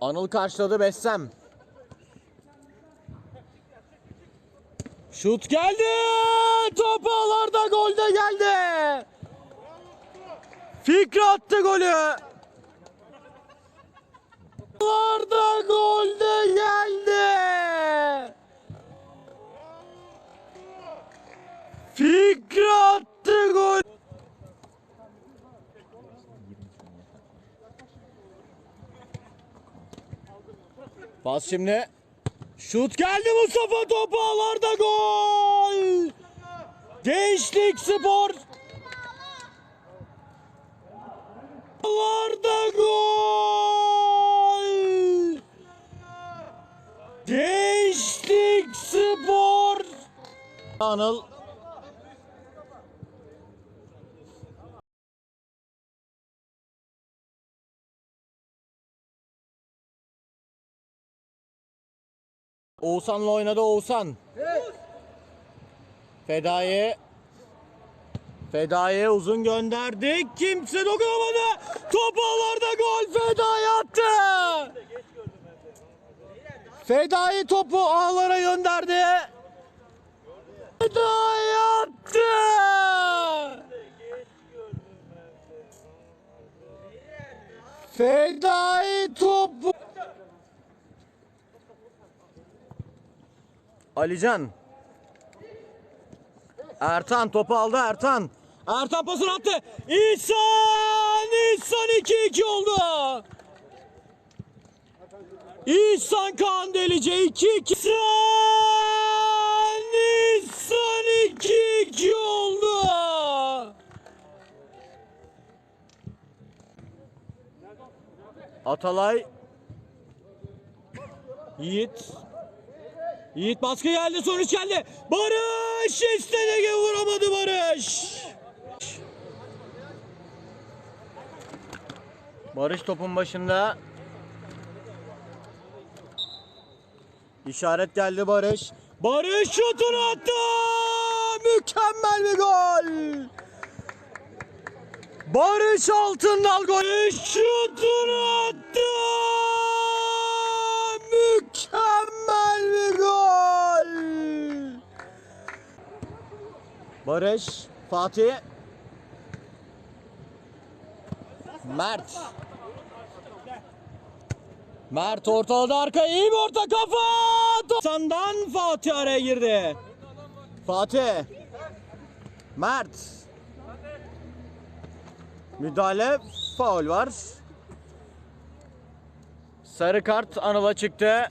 Anıl karşıladı Bessem. Şut geldi. Top ağlarda golde geldi. Fikri attı golü. Ağlarda golde geldi. Fikri attı gol. Bas şimdi. Şut geldi Mustafa topu ağlarda gol. Gençlik Spor. Ağlarda gol. Gençlik Spor. Anıl Oğuzhan'la oynadı Oğuzhan. Feda'yı Feda'ya uzun gönderdik. Kimse dokunamadı. Top ağlarda gol. Feda'ya attı. Feda'yı topu ağlara gönderdi. Feda'ya attı. Feda'yı topu Alican. Ertan topu aldı Ertan. Ertan pasını attı. İhsan! İhsan 2-2 oldu. İhsan Kaan Delice 2-2. İhsan! İhsan 2-2 oldu. Atalay Yiğit Yiğit baskı geldi sonuç geldi. Barış istedi vuramadı Barış. Barış topun başında. İşaret geldi Barış. Barış şutunu attı. Mükemmel bir gol. Barış Altındal gol. Barış şutunu attı. Mükemmel bir gol. Barış, Fatih. Mert. Mert ortaladı arka iyi bir orta kafa. Sandan Fatih araya girdi. Fatih. Mert. Müdahale faul var. Sarı kart Anıl'a çıktı.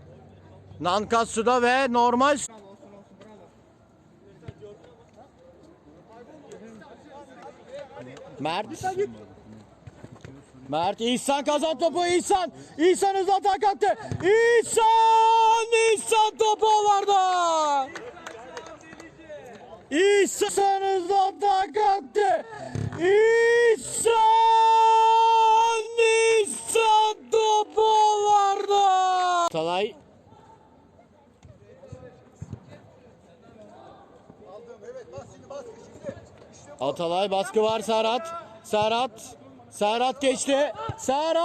Nankatsu'da ve normal Mert. Mert İhsan kazan topu İhsan. İhsan hızlı atak attı. İhsan İhsan topu ağlarda İhsan hızlı attı. İhsan İhsan Atalay baskı var Serhat. Serhat. Serhat geçti. Serhat.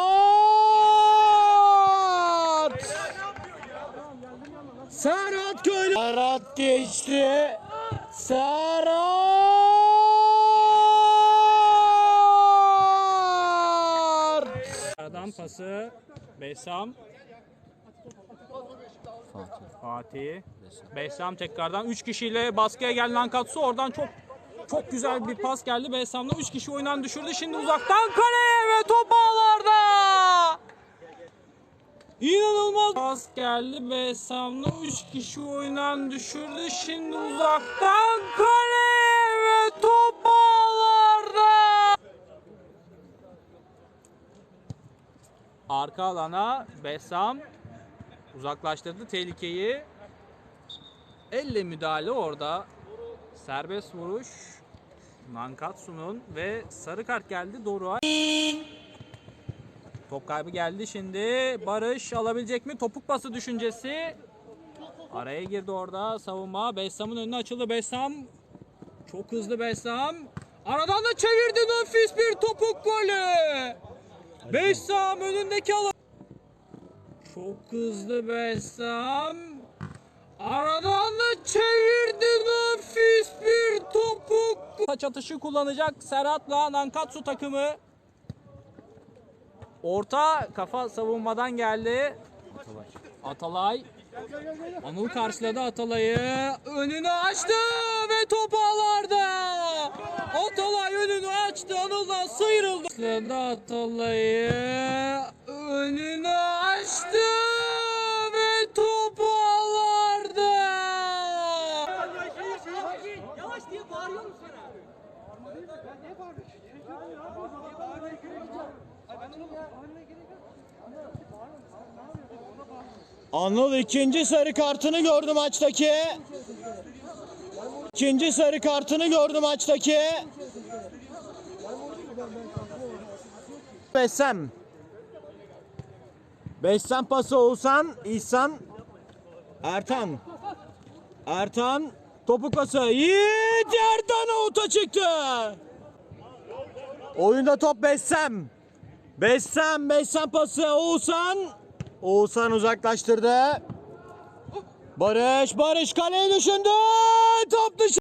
Serhat köylü. Serhat geçti. Serhat. Aradan pası Besam Fatih Besam tekrardan 3 kişiyle baskıya gelen Nankatsu oradan çok çok güzel bir pas geldi. Besam'la 3 kişi oyundan düşürdü. Şimdi uzaktan kaleye ve top ağlarda. İnanılmaz pas geldi. Besam'la 3 kişi oyundan düşürdü. Şimdi uzaktan kaleye ve top ağlarda. Arka alana Besam uzaklaştırdı tehlikeyi. Elle müdahale orada. Serbest vuruş. Nankatsu'nun ve sarı kart geldi Doruk'a. Top kaybı geldi şimdi. Barış alabilecek mi? Topuk bası düşüncesi. Araya girdi orada savunma. Bessam'ın önüne açıldı. Bessam çok hızlı Bessam. Aradan da çevirdi nefis bir topuk golü. Bessam önündeki alan. Çok hızlı Bessam. Aradan da çevirdi nefis bir. Taç atışı kullanacak Serhat'la Nankatsu takımı. Orta kafa savunmadan geldi. Atalay. Anıl karşıladı Atalay'ı. Önünü açtı ve top ağlarda. Atalay önünü açtı. Anıl'dan sıyrıldı. Atalay'ı. Önünü Anıl ikinci sarı kartını gördü maçtaki. İkinci sarı kartını gördü maçtaki. Bessem. Bessem pası Oğuzhan, İhsan, Ertan. Ertan topu pası. Yiğit Ertan avuta çıktı. Oyunda top Bessem. Bessem, Bessem pası Oğuzhan. Oğuzhan uzaklaştırdı. Barış, Barış kaleyi düşündü. Top dışı.